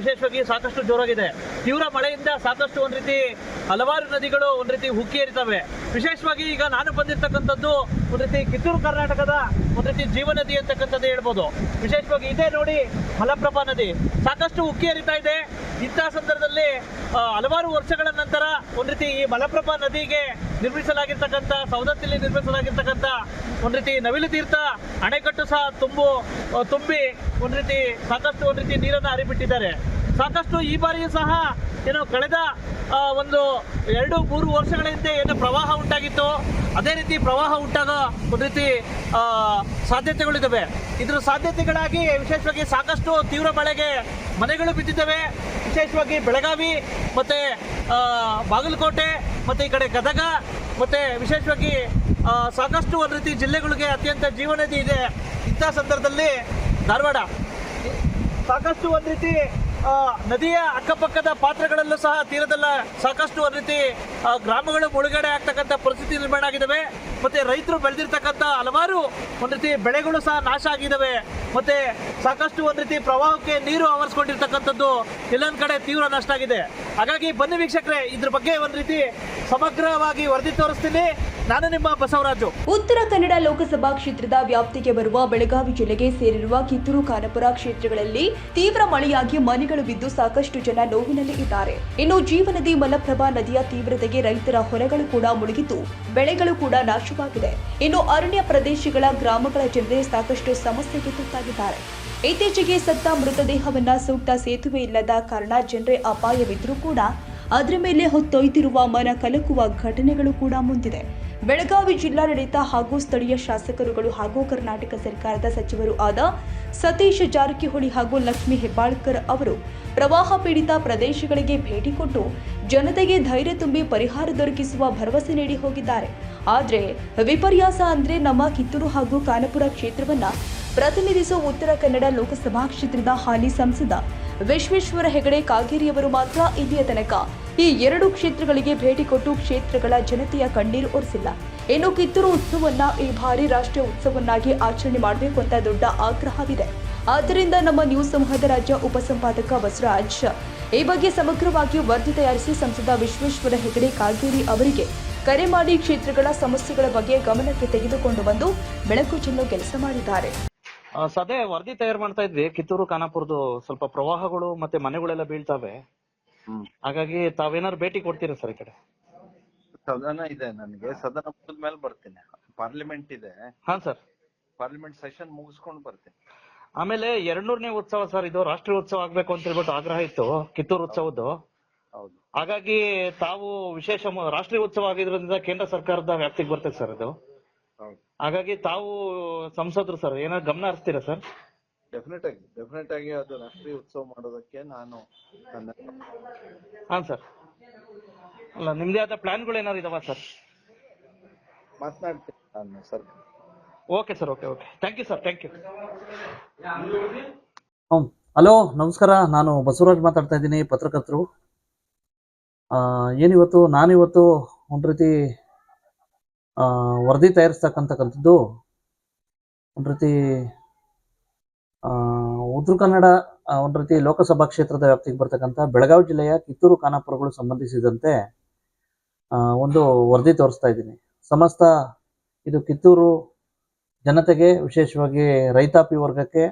ವಿಶೇಷವಾಗಿ ಸಾಕಷ್ಟು ಜೋರಾಗಿದೆ. ತೀವ್ರ ಮಳೆಯಿಂದ ಸಾಕಷ್ಟು ಒಂದು ರೀತಿ ಹಲವಾರು ನದಿಗಳು ಒಂದು ರೀತಿ ಉಕ್ಕಿ ಏರಿತವೆ. ವಿಶೇಷವಾಗಿ ಈಗ ನಾನು ಬಂದಿರ್ತಕ್ಕಂಥದ್ದು ಒಂದು ರೀತಿ ಕಿತ್ತೂರು ಕರ್ನಾಟಕದ ಒಂದು ರೀತಿ ಜೀವ ನದಿ ಅಂತಕ್ಕಂಥದ್ದು ಹೇಳ್ಬೋದು. ವಿಶೇಷವಾಗಿ ಇದೇ ನೋಡಿ ಮಲಪ್ರಭಾ ನದಿ. ಸಾಕಷ್ಟು ಉಕ್ಕಿ ಹರಿತಾ ಇದೆ. ಇಂತಹ ಸಂದರ್ಭದಲ್ಲಿ ಹಲವಾರು ವರ್ಷಗಳ ನಂತರ ಒಂದು ರೀತಿ ಈ ಮಲಪ್ರಭಾ ನದಿಗೆ ನಿರ್ಮಿಸಲಾಗಿರ್ತಕ್ಕಂಥ ಸೌದತ್ತಿಲಿ ನಿರ್ಮಿಸಲಾಗಿರ್ತಕ್ಕಂಥ ಒಂದು ರೀತಿ ನವಿಲು ತೀರ್ಥ ಅಣೆಕಟ್ಟು ಸಹ ತುಂಬು ತುಂಬಿ ಒಂದು ರೀತಿ ಸಾಕಷ್ಟು ಒಂದು ರೀತಿ ನೀರನ್ನು ಹರಿಬಿಟ್ಟಿದ್ದಾರೆ. ಸಾಕಷ್ಟು ಈ ಬಾರಿಯೂ ಸಹ ಏನು ಕಳೆದ ಒಂದು ಎರಡು, ಮೂರು ವರ್ಷಗಳ ಹಿಂದೆ ಏನು ಪ್ರವಾಹ ಉಂಟಾಗಿತ್ತು. ಅದೇ ರೀತಿ ಪ್ರವಾಹ ಉಂಟಾದ ಒಂದು ರೀತಿ ಸಾಧ್ಯತೆಗಳಿದ್ದಾವೆ ಇದರ ಸಾಧ್ಯತೆಗಳಾಗಿ ವಿಶೇಷವಾಗಿ ಸಾಕಷ್ಟು ತೀವ್ರ ಮಳೆಗೆ ಮನೆಗಳು ಬಿದ್ದಿದ್ದಾವೆ. ವಿಶೇಷವಾಗಿ ಬೆಳಗಾವಿ, ಮತ್ತೆ ಬಾಗಲಕೋಟೆ, ಮತ್ತೆ ಈ ಕಡೆ ಗದಗ, ಮತ್ತೆ ವಿಶೇಷವಾಗಿ ಸಾಕಷ್ಟು ಒಂದು ರೀತಿ ಜಿಲ್ಲೆಗಳಿಗೆ ಅತ್ಯಂತ ಜೀವನದಿ ಇದೆ ಇಂಥ ಸಂದರ್ಭದಲ್ಲಿ ಧಾರವಾಡ. ಸಾಕಷ್ಟು ಒಂದು ರೀತಿ ನದಿಯ ಅಕ್ಕಪಕ್ಕದ ಪಾತ್ರಗಳಲ್ಲೂ ಸಹ ತೀರದಲ್ಲ ಸಾಕಷ್ಟು ರೀತಿ ಗ್ರಾಮಗಳು ಮುಳುಗಡೆ ಆಗ್ತಕ್ಕಂಥ ಪರಿಸ್ಥಿತಿ ನಿರ್ಮಾಣ ಆಗಿದ್ದಾವೆ. ಮತ್ತೆ ರೈತರು ಬೆಳೆದಿರ್ತಕ್ಕಂಥ ಹಲವಾರು ಒಂದು ರೀತಿ ಬೆಳೆಗಳು ಸಹ ನಾಶ ಆಗಿದ್ದಾವೆ. ಮತ್ತೆ ಸಾಕಷ್ಟು ಒಂದು ರೀತಿ ಪ್ರವಾಹಕ್ಕೆ ನೀರು ಆವರಿಸ್ಕೊಂಡಿರ್ತಕ್ಕಂಥದ್ದು ಎಲ್ಲೊಂದ್ ಕಡೆ ತೀವ್ರ ನಷ್ಟ ಆಗಿದೆ. ಹಾಗಾಗಿ ಬನ್ನಿ ವೀಕ್ಷಕರೇ, ಇದ್ರ ಬಗ್ಗೆ ಒಂದು ರೀತಿ ಸಮಗ್ರವಾಗಿ ವರದಿ ತೋರಿಸ್ತೀನಿ. ನಾನು ನಿಮ್ಮ ಬಸವರಾಜು. ಉತ್ತರ ಕನ್ನಡ ಲೋಕಸಭಾ ಕ್ಷೇತ್ರದ ವ್ಯಾಪ್ತಿಗೆ ಬರುವ ಬೆಳಗಾವಿ ಜಿಲ್ಲೆಗೆ ಸೇರಿರುವ ಕಿತ್ತೂರು ಖಾನಪುರ ಕ್ಷೇತ್ರಗಳಲ್ಲಿ ತೀವ್ರ ಮಳೆಯಾಗಿ ಮನೆಗಳು ಬಿದ್ದು ಸಾಕಷ್ಟು ಜನ ನೋವಿನಲ್ಲಿ ಇದ್ದಾರೆ. ಇನ್ನು ಜೀವನದಿ ಮಲಪ್ರಭಾ ನದಿಯ ತೀವ್ರತೆಗೆ ರೈತರ ಹೊಲಗಳು ಕೂಡ ಮುಳುಗಿದ್ದು, ಬೆಳೆಗಳು ಕೂಡ ನಾಶವಾಗಿದೆ. ಇನ್ನು ಅರಣ್ಯ ಪ್ರದೇಶಗಳ ಗ್ರಾಮಗಳ ಜನರೇ ಸಾಕಷ್ಟು ಸಮಸ್ಯೆಗೆ ತುತ್ತಾಗಿದ್ದಾರೆ. ಇತ್ತೀಚೆಗೆ ಸತ್ತ ಮೃತದೇಹವನ್ನ ಸೂಕ್ತ ಸೇತುವೆ ಇಲ್ಲದ ಕಾರಣ ಜನರೇ ಅಪಾಯವಿದ್ರೂ ಕೂಡ, ಅದರ ಮೇಲೆ ಹೊತ್ತೊಯ್ದಿರುವ ಮನ ಕಲಕುವ ಘಟನೆಗಳು ಕೂಡ ಮುಂದಿದೆ. ಬೆಳಗಾವಿ ಜಿಲ್ಲಾಡಳಿತ ಹಾಗೂ ಸ್ಥಳೀಯ ಶಾಸಕರುಗಳು ಹಾಗೂ ಕರ್ನಾಟಕ ಸರ್ಕಾರದ ಸಚಿವರು ಆದ ಸತೀಶ್ ಜಾರಕಿಹೊಳಿ ಹಾಗೂ ಲಕ್ಷ್ಮಿ ಹೆಬ್ಬಾಳ್ಕರ್ ಅವರು ಪ್ರವಾಹ ಪೀಡಿತ ಪ್ರದೇಶಗಳಿಗೆ ಭೇಟಿ ಕೊಟ್ಟು ಜನತೆಗೆ ಧೈರ್ಯ ತುಂಬಿ ಪರಿಹಾರ ದೊರಕಿಸುವ ಭರವಸೆ ನೀಡಿ ಹೋಗಿದ್ದಾರೆ. ಆದರೆ ವಿಪರ್ಯಾಸ ಅಂದ್ರೆ ನಮ್ಮ ಕಿತ್ತೂರು ಹಾಗೂ ಕಾನಪುರ ಕ್ಷೇತ್ರವನ್ನು ಪ್ರತಿನಿಧಿಸುವ ಉತ್ತರ ಕನ್ನಡ ಲೋಕಸಭಾ ಕ್ಷೇತ್ರದ ಹಾಲಿ ಸಂಸದ ವಿಶ್ವೇಶ್ವರ ಹೆಗಡೆ ಕಾಗೇರಿಯವರು ಮಾತ್ರ ಇಲ್ಲಿಯ ತನಕ ಈ ಎರಡು ಕ್ಷೇತ್ರಗಳಿಗೆ ಭೇಟಿ ಕೊಟ್ಟು ಕ್ಷೇತ್ರಗಳ ಜನತೆಯ ಕಣ್ಣೀರು ಒರೆಸಿಲ್ಲ. ಇನ್ನು ಕಿತ್ತೂರು ಉತ್ಸವವನ್ನ ಈ ಬಾರಿ ರಾಷ್ಟ್ರೀಯ ಉತ್ಸವವನ್ನಾಗಿ ಆಚರಣೆ ಮಾಡಬೇಕು ಅಂತ ದೊಡ್ಡ ಆಗ್ರಹವಿದೆ. ಆದ್ದರಿಂದ ನಮ್ಮ ನ್ಯೂಸ್ ಸಮೂಹದ ರಾಜ್ಯ ಉಪಸಂಪಾದಕ ಬಸವರಾಜ್, ಈ ಬಗ್ಗೆ ಸಮಗ್ರವಾಗಿ ವರದಿ ತಯಾರಿಸಿ ಸಂಸದ ವಿಶ್ವೇಶ್ವರ ಹೆಗಡೆ ಕಾಗೇರಿ ಅವರಿಗೆ ಕರೆ ಮಾಡಿ ಕ್ಷೇತ್ರಗಳ ಸಮಸ್ಯೆಗಳ ಬಗ್ಗೆ ಗಮನಕ್ಕೆ ತೆಗೆದುಕೊಂಡು ಬಂದು ಬೆಳಕು ಚೆಲ್ಲೋ ಕೆಲಸ ಮಾಡಿದ್ದಾರೆ. ಸದೇ ವರದಿ ತಯಾರು ಮಾಡ್ತಾ ಇದ್ವಿ. ಕಿತ್ತೂರು, ಖಾನಾಪುರದು ಸ್ವಲ್ಪ ಪ್ರವಾಹಗಳು ಮತ್ತೆ ಮನೆಗಳೆಲ್ಲ ಬೀಳ್ತಾವೆ. ಹಾಗಾಗಿ ತಾವೇನಾದ್ರು ಭೇಟಿ ಕೊಡ್ತೀರಾ ಸರ್ ಈ ಕಡೆ? ಸದನ ಇದೆ ನನಗೆ. ಸದನ ಮುಗಿದ ಮೇಲೆ ಬರ್ತೀನಿ. ಪಾರ್ಲಿಮೆಂಟ್ ಇದೆ. ಹಾ ಸರ್. ಪಾರ್ಲಿಮೆಂಟ್ ಸೆಷನ್ ಮುಗಿಸ್ಕೊಂಡು ಬರ್ತೀನಿ. ಆಮೇಲೆ ಎರಡ್ನೂರನೇ ಉತ್ಸವ ಸರ್ ಇದು ರಾಷ್ಟ್ರೀಯ ಉತ್ಸವ ಆಗ್ಬೇಕು ಅಂತ ಹೇಳ್ಬಿಟ್ಟು ಆಗ್ರಹ ಇತ್ತು ಕಿತ್ತೂರು ಉತ್ಸವದ್ದು. ಹೌದು. ಹಾಗಾಗಿ ತಾವು ವಿಶೇಷ ಮ- ರಾಷ್ಟ್ರೀಯ ಉತ್ಸವ ಆಗಿದ್ರಿಂದ ಕೇಂದ್ರ ಸರ್ಕಾರದ ವ್ಯಾಪ್ತಿಗೆ ಬರ್ತದೆ ಸರ್ ಇದು ಹೌದು. ಹಾಗಾಗಿ ತಾವು ಸಂಸದರು ಸರ್ ಏನಾದ್ರು ಗಮನ ಹರಿಸ್ತೀರಾ ಸರ್? ಡೆಫಿನೆಟ್ ಆಗಿ ಡೆಫಿನೆಟ್ ಆಗಿ ಅದು ರಾಷ್ಟ್ರೀಯ ಉತ್ಸವ ಮಾಡೋದಕ್ಕೆ ನಾನು ನನ್ನ ಹಾ ಸರ್. ಅಲ್ಲ ನಿಮ್ದೇ ಆದ ಪ್ಲಾನ್ಗಳು ಏನಾದ್ರು ಇದಾವ ಸರ್? ಮಾತನಾಡ್ತೀನಿ ನಾನು sir. Okay sir okay okay. Thank you sir. Thank you hello ನಮಸ್ಕಾರ. ನಾನು ಬಸವರಾಜ್ ಮಾತಾಡ್ತಾ ಇದ್ದೀನಿ ಪತ್ರಕರ್ತರು. ಆ, ಏನಿವತ್ತು ನಾನಿವತ್ತು ಒಂದು ರೀತಿ ಆ, ವರದಿ ತಯಾರಿಸ್ತಕ್ಕಂಥಕ್ಕಂಥದ್ದು ಒಂದು ರೀತಿ ಉತ್ತರ ಕನ್ನಡ ಒಂದ್ ರೀತಿ ಲೋಕಸಭಾ ಕ್ಷೇತ್ರದ ವ್ಯಾಪ್ತಿಗೆ ಬರ್ತಕ್ಕಂಥ ಬೆಳಗಾವಿ ಜಿಲ್ಲೆಯ ಕಿತ್ತೂರು, ಖಾನಾಪುರಗಳು ಸಂಬಂಧಿಸಿದಂತೆ ಒಂದು ವರದಿ ತೋರಿಸ್ತಾ ಇದ್ದೀನಿ. ಸಮಸ್ತ ಇದು ಕಿತ್ತೂರು ಜನತೆಗೆ, ವಿಶೇಷವಾಗಿ ರೈತಾಪಿ ವರ್ಗಕ್ಕೆ,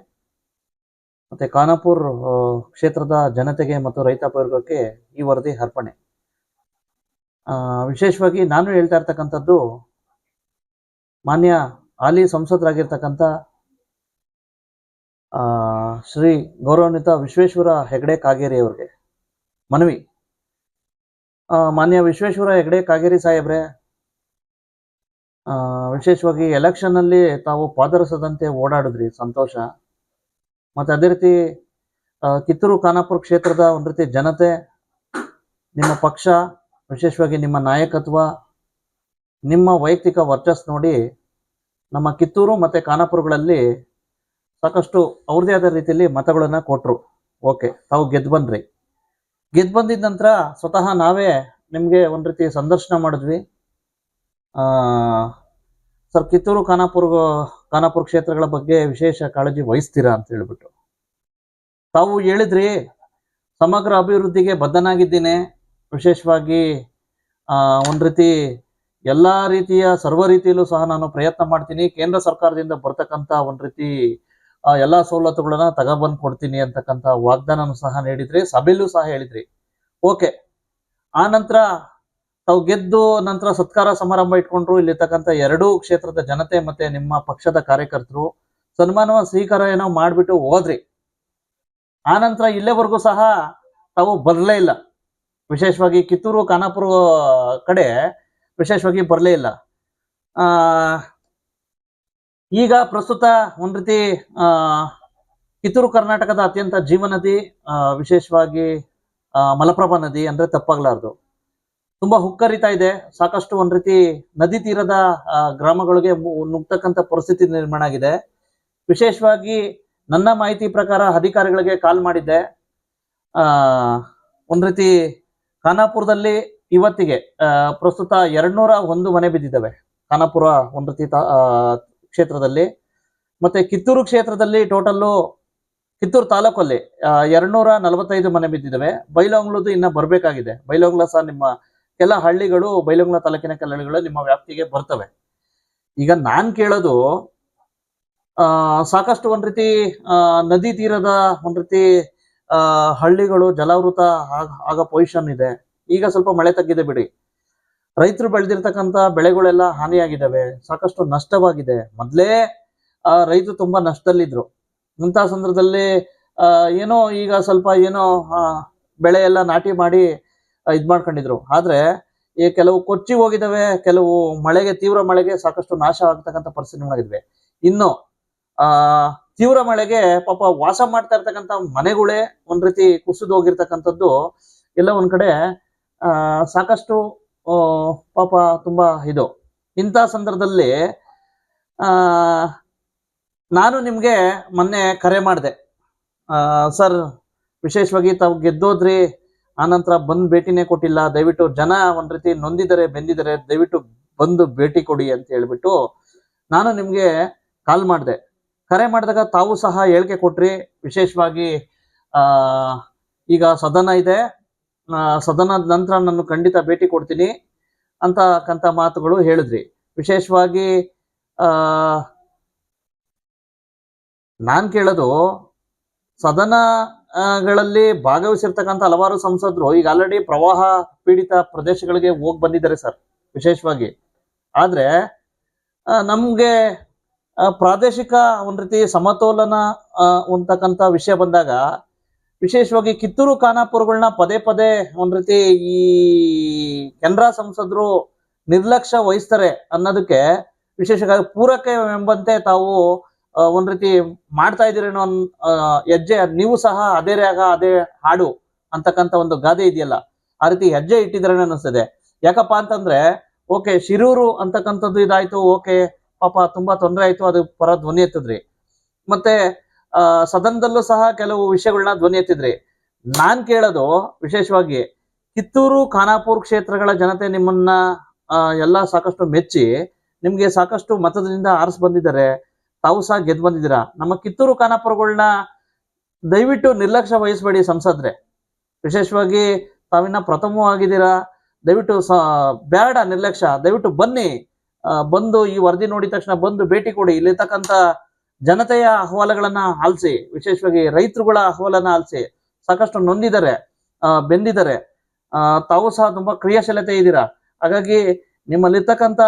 ಮತ್ತೆ ಖಾನಾಪುರ್ ಕ್ಷೇತ್ರದ ಜನತೆಗೆ ಮತ್ತು ರೈತಾಪಿ ವರ್ಗಕ್ಕೆ ಈ ವರದಿ ಅರ್ಪಣೆ. ವಿಶೇಷವಾಗಿ ನಾನು ಹೇಳ್ತಾ ಇರ್ತಕ್ಕಂಥದ್ದು, ಮಾನ್ಯ ಹಾಲಿ ಸಂಸದರಾಗಿರ್ತಕ್ಕಂಥ ಶ್ರೀ ಗೌರವಾನ್ವಿತ ವಿಶ್ವೇಶ್ವರ ಹೆಗಡೆ ಕಾಗೇರಿ ಅವ್ರಿಗೆ. ಮನವಿ. ಆ, ಮಾನ್ಯ ವಿಶ್ವೇಶ್ವರ ಹೆಗಡೆ ಕಾಗೇರಿ ಸಾಹೇಬ್ರೆ ಆ, ವಿಶೇಷವಾಗಿ ಎಲೆಕ್ಷನ್ ಅಲ್ಲಿ ತಾವು ಪಾದರಸದಂತೆ ಓಡಾಡಿದ್ರಿ ಸಂತೋಷ. ಮತ್ತೆ ಅದೇ ರೀತಿ ಆ, ಕಿತ್ತೂರು ಖಾನಾಪುರ ಕ್ಷೇತ್ರದ ಒಂದು ರೀತಿ ಜನತೆ ನಿಮ್ಮ ಪಕ್ಷ ವಿಶೇಷವಾಗಿ ನಿಮ್ಮ ನಾಯಕತ್ವ ನಿಮ್ಮ ವೈಯಕ್ತಿಕ ವರ್ಚಸ್ ನೋಡಿ ನಮ್ಮ ಕಿತ್ತೂರು ಮತ್ತೆ ಖಾನಾಪುರಗಳಲ್ಲಿ ಸಾಕಷ್ಟು ಅವ್ರದೇ ಆದ ರೀತಿಯಲ್ಲಿ ಮತಗಳನ್ನ ಕೊಟ್ರು. ಓಕೆ ತಾವು ಗೆದ್ದು ಬಂದ್ರಿ. ಗೆದ್ದು ಬಂದಿದ್ದ ನಂತರ ಸ್ವತಃ ನಾವೇ ನಿಮಗೆ ಒಂದು ರೀತಿ ಸಂದರ್ಶನ ಮಾಡಿದ್ವಿ. ಸರ್, ಕಿತ್ತೂರು ಖಾನಾಪುರ ಖಾನಾಪುರ ಕ್ಷೇತ್ರಗಳ ಬಗ್ಗೆ ವಿಶೇಷ ಕಾಳಜಿ ವಹಿಸ್ತೀರಾ ಅಂತ ಹೇಳ್ಬಿಟ್ಟು. ತಾವು ಹೇಳಿದ್ರಿ, ಸಮಗ್ರ ಅಭಿವೃದ್ಧಿಗೆ ಬದ್ಧನಾಗಿದ್ದೀನಿ. ವಿಶೇಷವಾಗಿ ಒಂದ್ ರೀತಿ ಎಲ್ಲಾ ರೀತಿಯ ಸರ್ವ ರೀತಿಯಲ್ಲೂ ಸಹ ನಾನು ಪ್ರಯತ್ನ ಮಾಡ್ತೀನಿ. ಕೇಂದ್ರ ಸರ್ಕಾರದಿಂದ ಬರ್ತಕ್ಕಂತ ಒಂದ್ ರೀತಿ ಎಲ್ಲಾ ಸವಲತ್ತುಗಳನ್ನ ತಗೊಬಂದ್ ಕೊಡ್ತೀನಿ ಅಂತಕ್ಕಂತ ವಾಗ್ದಾನನು ಸಹ ನೀಡಿದ್ರಿ, ಸಭೆಯಲ್ಲೂ ಸಹ ಹೇಳಿದ್ರಿ. ಓಕೆ, ಆ ನಂತರ ತಾವು ಗೆದ್ದು ನಂತರ ಸತ್ಕಾರ ಸಮಾರಂಭ ಇಟ್ಕೊಂಡ್ರು, ಇಲ್ಲಿರ್ತಕ್ಕಂಥ ಎರಡೂ ಕ್ಷೇತ್ರದ ಜನತೆ ಮತ್ತೆ ನಿಮ್ಮ ಪಕ್ಷದ ಕಾರ್ಯಕರ್ತರು ಸನ್ಮಾನ ಸ್ವೀಕಾರ ಏನೋ ಮಾಡ್ಬಿಟ್ಟು ಹೋದ್ರಿ. ಆ ನಂತರ ಇಲ್ಲೇವರೆಗೂ ಸಹ ತಾವು ಬರಲೇ ಇಲ್ಲ. ವಿಶೇಷವಾಗಿ ಕಿತ್ತೂರು, ಖಾನಾಪುರ ಕಡೆ ವಿಶೇಷವಾಗಿ ಬರಲೇ ಇಲ್ಲ. ಆ ಈಗ ಪ್ರಸ್ತುತ ಒಂದ್ ರೀತಿ ಕಿತ್ತೂರು ಕರ್ನಾಟಕದ ಅತ್ಯಂತ ಜೀವನದಿ ಆ, ವಿಶೇಷವಾಗಿ ಮಲಪ್ರಭಾ ನದಿ ಅಂದ್ರೆ ತಪ್ಪಾಗ್ಲಾರ್ದು. ತುಂಬಾ ಹುಕ್ಕರಿತಾ ಇದೆ. ಸಾಕಷ್ಟು ಒಂದ್ ರೀತಿ ನದಿ ತೀರದ ಗ್ರಾಮಗಳಿಗೆ ನುಗ್ತಕ್ಕಂಥ ಪರಿಸ್ಥಿತಿ ನಿರ್ಮಾಣ ಆಗಿದೆ. ವಿಶೇಷವಾಗಿ ನನ್ನ ಮಾಹಿತಿ ಪ್ರಕಾರ ಅಧಿಕಾರಿಗಳಿಗೆ ಕಾಲ್ ಮಾಡಿದ್ದೆ. ಆ ಒಂದ್ ರೀತಿ ಖಾನಾಪುರದಲ್ಲಿ ಇವತ್ತಿಗೆ ಪ್ರಸ್ತುತ ಎರಡ್ನೂರ ಒಂದು ಮನೆ ಬಿದ್ದಿದ್ದಾವೆ. ಖಾನಾಪುರ ಒಂದ್ ರೀತಿ ಕ್ಷೇತ್ರದಲ್ಲಿ. ಮತ್ತೆ ಕಿತ್ತೂರು ಕ್ಷೇತ್ರದಲ್ಲಿ ಟೋಟಲ್ಲು ಕಿತ್ತೂರು ತಾಲೂಕಲ್ಲಿ ಎರಡ್ನೂರ ನಲವತ್ತೈದು ಮನೆ ಬಿದ್ದಿದ್ದಾವೆ. ಬೈಲೊಂಗ್ಲದ್ದು ಇನ್ನ ಬರ್ಬೇಕಾಗಿದೆ. ಬೈಲೊಂಗ್ಲ ಸಹ ನಿಮ್ಮ ಕೆಲ ಹಳ್ಳಿಗಳು, ಬೈಲಹೊಂಗ್ಲ ತಾಲೂಕಿನ ಕೆಲ ಹಳ್ಳಿಗಳು ನಿಮ್ಮ ವ್ಯಾಪ್ತಿಗೆ ಬರ್ತವೆ. ಈಗ ನಾನ್ ಕೇಳೋದು, ಆ, ಸಾಕಷ್ಟು ಒಂದ್ ರೀತಿ ನದಿ ತೀರದ ಒಂದ್ ರೀತಿ ಹಳ್ಳಿಗಳು ಜಲಾವೃತ ಆಗ- ಆಗೋ ಪೊಸಿಷನ್ ಇದೆ. ಈಗ ಸ್ವಲ್ಪ ಮಳೆ ತಗ್ಗಿದೆ ಬಿಡಿ. ರೈತರು ಬೆಳೆದಿರ್ತಕ್ಕಂಥ ಬೆಳೆಗಳೆಲ್ಲ ಹಾನಿಯಾಗಿದ್ದಾವೆ, ಸಾಕಷ್ಟು ನಷ್ಟವಾಗಿದೆ. ಮೊದಲೇ, ಆ, ರೈತರು ತುಂಬಾ ನಷ್ಟದಲ್ಲಿದ್ರು. ಇಂಥ ಸಂದರ್ಭದಲ್ಲಿ ಏನೋ ಈಗ ಸ್ವಲ್ಪ ಏನೋ ಬೆಳೆ ಎಲ್ಲ ನಾಟಿ ಮಾಡಿ ಇದ್ ಮಾಡ್ಕೊಂಡಿದ್ರು. ಆದ್ರೆ, ಈ ಕೆಲವು ಕೊಚ್ಚಿ ಹೋಗಿದಾವೆ ಕೆಲವು ಮಳೆಗೆ, ತೀವ್ರ ಮಳೆಗೆ ಸಾಕಷ್ಟು ನಾಶ ಆಗ್ತಕ್ಕಂಥ ಪರಿಸ್ಥಿತಿಗಳಾಗಿದ್ವಿ ಇನ್ನು, ಆ, ತೀವ್ರ ಮಳೆಗೆ ಪಾಪ ವಾಸ ಮಾಡ್ತಾ ಇರ್ತಕ್ಕಂಥ ಮನೆಗಳೇ ಒಂದ್ ರೀತಿ ಕುಸಿದು ಹೋಗಿರ್ತಕ್ಕಂಥದ್ದು, ಎಲ್ಲ ಒಂದ್ ಕಡೆ ಸಾಕಷ್ಟು ಪಾಪ ತುಂಬಾ ಇದು. ಇಂಥ ಸಂದರ್ಭದಲ್ಲಿ ನಾನು ನಿಮಗೆ ಮೊನ್ನೆ ಕರೆ ಮಾಡಿದೆ. ಸರ್, ವಿಶೇಷವಾಗಿ ತಾವು ಗೆದ್ದೋದ್ರಿ, ಆನಂತರ ಬಂದು ಭೇಟಿನೇ ಕೊಟ್ಟಿಲ್ಲ, ದಯವಿಟ್ಟು ಜನ ಒಂದು ರೀತಿ ನೊಂದಿದ್ದಾರೆ ಬೆಂದಿದ್ದಾರೆ ದಯವಿಟ್ಟು ಬಂದು ಭೇಟಿ ಕೊಡಿ ಅಂತ ಹೇಳ್ಬಿಟ್ಟು ನಾನು ನಿಮಗೆ ಕಾಲ್ ಮಾಡಿದೆ. ಕರೆ ಮಾಡಿದಾಗ ತಾವು ಸಹ ಹೇಳಿಕೆ ಕೊಟ್ರಿ. ವಿಶೇಷವಾಗಿ ಈಗ ಸದನ ಇದೆ. ಸದನದ ನಂತರ ನಾನು ಖಂಡಿತ ಭೇಟಿ ಕೊಡ್ತೀನಿ ಅಂತಕ್ಕಂಥ ಮಾತುಗಳು ಹೇಳಿದ್ರಿ. ವಿಶೇಷವಾಗಿ ನಾನು ಕೇಳೋದು ಸದನಗಳಲ್ಲಿ ಭಾಗವಹಿಸಿರ್ತಕ್ಕಂಥ ಹಲವಾರು ಸಂಸದರು ಈಗ ಆಲ್ರೆಡಿ ಪ್ರವಾಹ ಪೀಡಿತ ಪ್ರದೇಶಗಳಿಗೆ ಹೋಗಿ ಬಂದಿದ್ದಾರೆ ಸರ್, ವಿಶೇಷವಾಗಿ. ಆದ್ರೆ ನಮಗೆ ಪ್ರಾದೇಶಿಕ ಒಂದ್ ರೀತಿ ಸಮತೋಲನ ಅಂತಕ್ಕಂಥ ವಿಷಯ ಬಂದಾಗ ವಿಶೇಷವಾಗಿ ಕಿತ್ತೂರು ಖಾನಾಪುರಗಳನ್ನ ಪದೇ ಪದೇ ಒಂದ್ ರೀತಿ ಈ ಕೆನರಾ ಸಂಸದರು ನಿರ್ಲಕ್ಷ್ಯ ವಹಿಸ್ತಾರೆ ಅನ್ನೋದಕ್ಕೆ ವಿಶೇಷವಾಗಿ ಪೂರಕ ಎಂಬಂತೆ ತಾವು ಒಂದ್ ರೀತಿ ಮಾಡ್ತಾ ಇದೀರೇನೋ ಅನ್ ಹೆಜ್ಜೆ ನೀವು ಸಹ ಅದೇ ರಾಗ, ಅದೇ ಹಾಡು ಅಂತಕ್ಕಂಥ ಒಂದು ಗಾದೆ ಇದೆಯಲ್ಲ, ಆ ರೀತಿ ಹೆಜ್ಜೆ ಇಟ್ಟಿದ್ರೆ ಅನಿಸ್ತದೆ ಯಾಕಪ್ಪ ಅಂತಂದ್ರೆ, ಓಕೆ, ಶಿರೂರು ಅಂತಕ್ಕಂಥದ್ದು ಇದಾಯ್ತು, ಓಕೆ, ಪಾಪ ತುಂಬಾ ತೊಂದರೆ ಆಯ್ತು, ಅದು ಪರ ಧ್ವನಿ ಎತ್ತದ್ರಿ. ಮತ್ತೆ ಸದನದಲ್ಲೂ ಸಹ ಕೆಲವು ವಿಷಯಗಳನ್ನ ಧ್ವನಿ ಎತ್ತಿದ್ರಿ. ನಾನ್ ಕೇಳೋದು ವಿಶೇಷವಾಗಿ ಕಿತ್ತೂರು, ಖಾನಾಪುರ್ ಕ್ಷೇತ್ರಗಳ ಜನತೆ ನಿಮ್ಮನ್ನ ಎಲ್ಲಾ ಸಾಕಷ್ಟು ಮೆಚ್ಚಿ, ನಿಮ್ಗೆ ಸಾಕಷ್ಟು ಮತದಿಂದ ಆರಿಸ್ ಬಂದಿದ್ದಾರೆ. ತಾವು ಸಹ ಗೆದ್ದು ಬಂದಿದ್ದೀರಾ? ನಮ್ಮ ಕಿತ್ತೂರು ಖಾನಾಪುರಗಳನ್ನ ದಯವಿಟ್ಟು ನಿರ್ಲಕ್ಷ್ಯ ವಹಿಸಬೇಡಿ ಸಂಸದ್ರೆ. ವಿಶೇಷವಾಗಿ ತಾವಿನ್ನ ಪ್ರಥಮವಾಗಿದ್ದೀರಾ? ದಯವಿಟ್ಟು ಬೇಡ ನಿರ್ಲಕ್ಷ್ಯ. ದಯವಿಟ್ಟು ಬನ್ನಿ. ಬಂದು ಈ ವರದಿ ನೋಡಿದ ತಕ್ಷಣ ಬಂದು ಭೇಟಿ ಕೊಡಿ. ಇಲ್ಲಿರ್ತಕ್ಕಂಥ ಜನತೆಯ ಅಹವಾಲುಗಳನ್ನ ಆಲಿಸಿ, ವಿಶೇಷವಾಗಿ ರೈತರುಗಳ ಅಹವಾಲನ್ನ ಆಲಿಸಿ ಸಾಕಷ್ಟು ನೊಂದಿದ್ದಾರೆ ಬೆಂದಿದ್ದಾರೆ ತಾವು ಸಹ ತುಂಬಾ ಕ್ರಿಯಾಶೀಲತೆ ಇದ್ದೀರಾ? ಹಾಗಾಗಿ ನಿಮ್ಮಲ್ಲಿರ್ತಕ್ಕಂಥ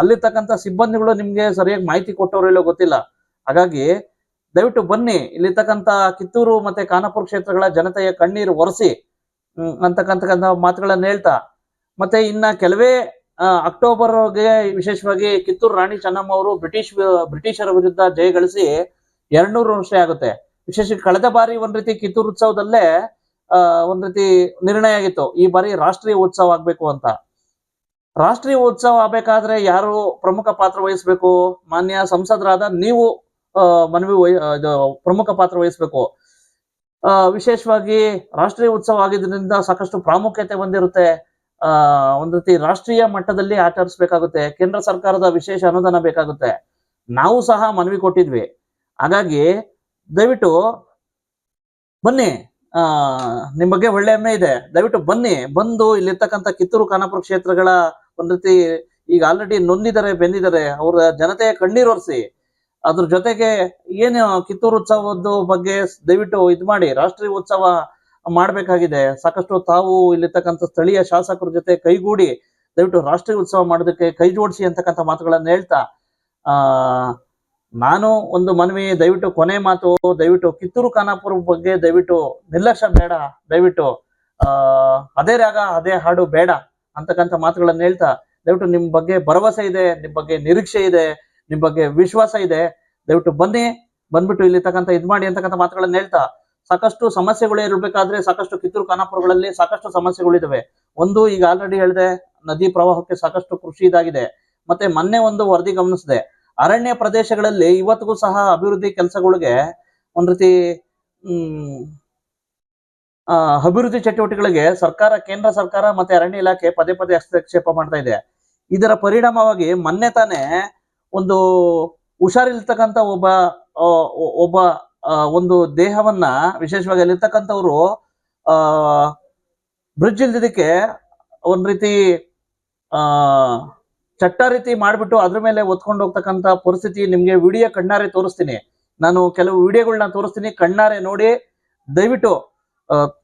ಅಲ್ಲಿರ್ತಕ್ಕಂಥ ಸಿಬ್ಬಂದಿಗಳು ನಿಮ್ಗೆ ಸರಿಯಾಗಿ ಮಾಹಿತಿ ಕೊಟ್ಟವ್ರು ಇಲ್ಲೋ ಗೊತ್ತಿಲ್ಲ. ಹಾಗಾಗಿ ದಯವಿಟ್ಟು ಬನ್ನಿ, ಇಲ್ಲಿರ್ತಕ್ಕಂಥ ಕಿತ್ತೂರು ಮತ್ತೆ ಖಾನಾಪುರ ಕ್ಷೇತ್ರಗಳ ಜನತೆಯ ಕಣ್ಣೀರು ಒರೆಸಿ ಅಂತಕ್ಕಂತಕ್ಕಂಥ ಮಾತುಗಳನ್ನ ಹೇಳ್ತಾ, ಮತ್ತೆ ಇನ್ನ ಕೆಲವೇ ಅಕ್ಟೋಬರ್ಗೆ ವಿಶೇಷವಾಗಿ ಕಿತ್ತೂರು ರಾಣಿ ಚೆನ್ನಮ್ಮ ಅವರು ಬ್ರಿಟಿಷ್ ಬ್ರಿಟಿಷರ ವಿರುದ್ಧ ಜಯಗಳಿಸಿ ಎರಡ್ನೂರು ವರ್ಷ ಆಗುತ್ತೆ. ವಿಶೇಷ ಕಳೆದ ಬಾರಿ ಒಂದ್ ರೀತಿ ಕಿತ್ತೂರು ಉತ್ಸವದಲ್ಲೇ ಒಂದ್ ರೀತಿ ನಿರ್ಣಯ ಆಗಿತ್ತು. ಈ ಬಾರಿ ರಾಷ್ಟ್ರೀಯ ಉತ್ಸವ ಆಗ್ಬೇಕು ಅಂತ. ರಾಷ್ಟ್ರೀಯ ಉತ್ಸವ ಆಗ್ಬೇಕಾದ್ರೆ ಯಾರು ಪ್ರಮುಖ ಪಾತ್ರ ವಹಿಸ್ಬೇಕು? ಮಾನ್ಯ ಸಂಸದರಾದ ನೀವು ಮನವಿ ಪ್ರಮುಖ ಪಾತ್ರ ವಹಿಸ್ಬೇಕು. ವಿಶೇಷವಾಗಿ ರಾಷ್ಟ್ರೀಯ ಉತ್ಸವ ಆಗಿದ್ರಿಂದ ಸಾಕಷ್ಟು ಪ್ರಾಮುಖ್ಯತೆ ಹೊಂದಿರುತ್ತೆ. ಆ ಒಂದ್ ರೀತಿ ರಾಷ್ಟ್ರೀಯ ಮಟ್ಟದಲ್ಲಿ ಆಚರಿಸಬೇಕಾಗುತ್ತೆ, ಕೇಂದ್ರ ಸರ್ಕಾರದ ವಿಶೇಷ ಅನುದಾನ ಬೇಕಾಗುತ್ತೆ. ನಾವು ಸಹ ಮನವಿ ಕೊಟ್ಟಿದ್ವಿ. ಹಾಗಾಗಿ ದಯವಿಟ್ಟು ಬನ್ನಿ. ಆ, ನಿಮ್ ಬಗ್ಗೆ ಒಳ್ಳೆ ಹೆಮ್ಮೆ ಇದೆ. ದಯವಿಟ್ಟು ಬನ್ನಿ. ಬಂದು ಇಲ್ಲಿರ್ತಕ್ಕಂಥ ಕಿತ್ತೂರು ಖಾನಾಪುರ ಕ್ಷೇತ್ರಗಳ ಒಂದ್ ರೀತಿ ಈಗ ಆಲ್ರೆಡಿ ನೊಂದಿದ್ದಾರೆ, ಬೆಂದಿದ್ದಾರೆ. ಅವರ ಜನತೆ ಕಣ್ಣೀರೊರೆಸಿ ಅದ್ರ ಜೊತೆಗೆ ಏನು ಕಿತ್ತೂರು ಉತ್ಸವದ ಬಗ್ಗೆ ದಯವಿಟ್ಟು ಇದ್ ಮಾಡಿ. ರಾಷ್ಟ್ರೀಯ ಉತ್ಸವ ಮಾಡ್ಬೇಕಾಗಿದೆ. ಸಾಕಷ್ಟು ತಾವು ಇಲ್ಲಿರ್ತಕ್ಕಂಥ ಸ್ಥಳೀಯ ಶಾಸಕರ ಜೊತೆ ಕೈಗೂಡಿ ದಯವಿಟ್ಟು ರಾಷ್ಟ್ರೀಯ ಉತ್ಸವ ಮಾಡೋದಕ್ಕೆ ಕೈ ಜೋಡಿಸಿ ಅಂತಕ್ಕಂಥ ಮಾತುಗಳನ್ನ ಹೇಳ್ತಾ ನಾನು ಒಂದು ಮನವಿ, ದಯವಿಟ್ಟು ಕೊನೆ ಮಾತು, ದಯವಿಟ್ಟು ಕಿತ್ತೂರು ಖಾನಾಪುರ ಬಗ್ಗೆ ದಯವಿಟ್ಟು ನಿರ್ಲಕ್ಷ್ಯ ಬೇಡ. ದಯವಿಟ್ಟು ಅದೇ ರಾಗ, ಅದೇ ಹಾಡು ಬೇಡ ಅಂತಕ್ಕಂಥ ಮಾತುಗಳನ್ನ ಹೇಳ್ತಾ, ದಯವಿಟ್ಟು ನಿಮ್ ಬಗ್ಗೆ ಭರವಸೆ ಇದೆ, ನಿಮ್ ಬಗ್ಗೆ ನಿರೀಕ್ಷೆ ಇದೆ, ನಿಮ್ ಬಗ್ಗೆ ವಿಶ್ವಾಸ ಇದೆ. ದಯವಿಟ್ಟು ಬನ್ನಿ, ಬಂದ್ಬಿಟ್ಟು ಇಲ್ಲಿ ತಕ್ಕಂತ ಇದ್ ಮಾಡಿ ಅಂತಕ್ಕಂಥ ಮಾತುಗಳನ್ನ ಹೇಳ್ತಾ ಸಾಕಷ್ಟು ಸಮಸ್ಯೆಗಳು ಇರಬೇಕಾದ್ರೆ ಸಾಕಷ್ಟು ಕಿತ್ತೂರು ಖಾನಾಪುರಗಳಲ್ಲಿ ಸಾಕಷ್ಟು ಸಮಸ್ಯೆಗಳಿದಾವೆ ಒಂದು ಈಗ ಆಲ್ರೆಡಿ ಹೇಳಿದೆ, ನದಿ ಪ್ರವಾಹಕ್ಕೆ ಸಾಕಷ್ಟು ಕೃಷಿ ಇದಾಗಿದೆ. ಮತ್ತೆ ಮೊನ್ನೆ ಒಂದು ವರದಿ ಗಮನಿಸಿದೆ. ಅರಣ್ಯ ಪ್ರದೇಶಗಳಲ್ಲಿ ಇವತ್ತಿಗೂ ಸಹ ಅಭಿವೃದ್ಧಿ ಕೆಲಸಗಳಿಗೆ ಒಂದ್ ರೀತಿ, ಹ್ಮ್ ಅಭಿವೃದ್ಧಿ ಚಟುವಟಿಕೆಗಳಿಗೆ ಸರ್ಕಾರ, ಕೇಂದ್ರ ಸರ್ಕಾರ ಮತ್ತೆ ಅರಣ್ಯ ಇಲಾಖೆ ಪದೇ ಪದೇ ಹಸ್ತಕ್ಷೇಪ ಮಾಡ್ತಾ ಇದೆ. ಇದರ ಪರಿಣಾಮವಾಗಿ ಮೊನ್ನೆ ತಾನೇ ಒಂದು ಹುಷಾರಿಲ್ತಕ್ಕಂತ ಒಬ್ಬ ಒಬ್ಬ ಒಂದು ದೇಹವನ್ನ ವಿಶೇಷವಾಗಿ ಅಲ್ಲಿರ್ತಕ್ಕಂಥವ್ರು, ಆ ಬ್ರಿಡ್ಜ್ ಇಲ್ದಿದ್ದಕ್ಕೆ ಒಂದ್ ರೀತಿ, ಆ ಚಟ್ಟ ರೀತಿ ಮಾಡ್ಬಿಟ್ಟು ಅದ್ರ ಮೇಲೆ ಒತ್ಕೊಂಡು ಹೋಗ್ತಕ್ಕಂತ ಪರಿಸ್ಥಿತಿ ನಿಮ್ಗೆ ವಿಡಿಯೋ ಕಣ್ಣಾರೆ ತೋರಿಸ್ತೀನಿ. ನಾನು ಕೆಲವು ವಿಡಿಯೋಗಳನ್ನ ತೋರಿಸ್ತೀನಿ. ಕಣ್ಣಾರೆ ನೋಡಿ, ದಯವಿಟ್ಟು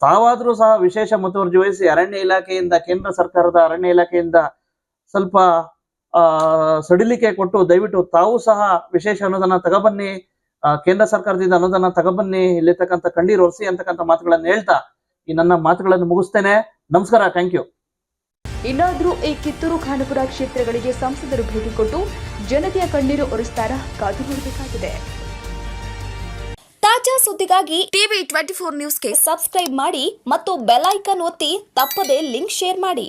ತಾವಾದ್ರೂ ಸಹ ವಿಶೇಷ ಮುತುವರ್ಜಿ ವಹಿಸಿ ಅರಣ್ಯ ಇಲಾಖೆಯಿಂದ, ಕೇಂದ್ರ ಸರ್ಕಾರದ ಅರಣ್ಯ ಇಲಾಖೆಯಿಂದ ಸ್ವಲ್ಪ, ಆ, ಸಡಿಲಿಕೆ ಕೊಟ್ಟು ದಯವಿಟ್ಟು ತಾವು ಸಹ ವಿಶೇಷ ಅನುದಾನ ತಗೊಬನ್ನಿ. ಕೇಂದ್ರ ಸರ್ಕಾರದಿಂದ ಅನುದಾನ ತಗೊಬನ್ನಿ ಇಲ್ಲಿರ್ತಕ್ಕಂಥ ಕಣ್ಣೀರು ಒರೆಸಿ ಅಂತಕ್ಕಂಥ ಮಾತುಗಳನ್ನ ಹೇಳ್ತಾ ಈ ನನ್ನ ಮಾತುಗಳನ್ನು ಮುಗಿಸ್ತೇನೆ. ನಮಸ್ಕಾರ ಥ್ಯಾಂಕ್ ಯು ಇನ್ನಾದ್ರೂ ಈ ಕಿತ್ತೂರು ಖಾನಪುರ ಕ್ಷೇತ್ರಗಳಿಗೆ ಸಂಸದರು ಭೇಟಿ ಕೊಟ್ಟು ಜನತೆಯ ಕಣ್ಣೀರು ಒರೆಸ್ತಾರ? ಕಾದು ನೋಡಬೇಕಾಗಿದೆ. ತಾಜಾ ಸುದ್ದಿಗಾಗಿ ಟಿವಿ ಟ್ವೆಂಟಿ ಫೋರ್ ನ್ಯೂಸ್ಗೆ ಸಬ್ಸ್ಕ್ರೈಬ್ ಮಾಡಿ ಮತ್ತು ಬೆಲ್ ಐಕನ್ ಒತ್ತಿ ತಪ್ಪದೇ ಲಿಂಕ್ ಶೇರ್ ಮಾಡಿ.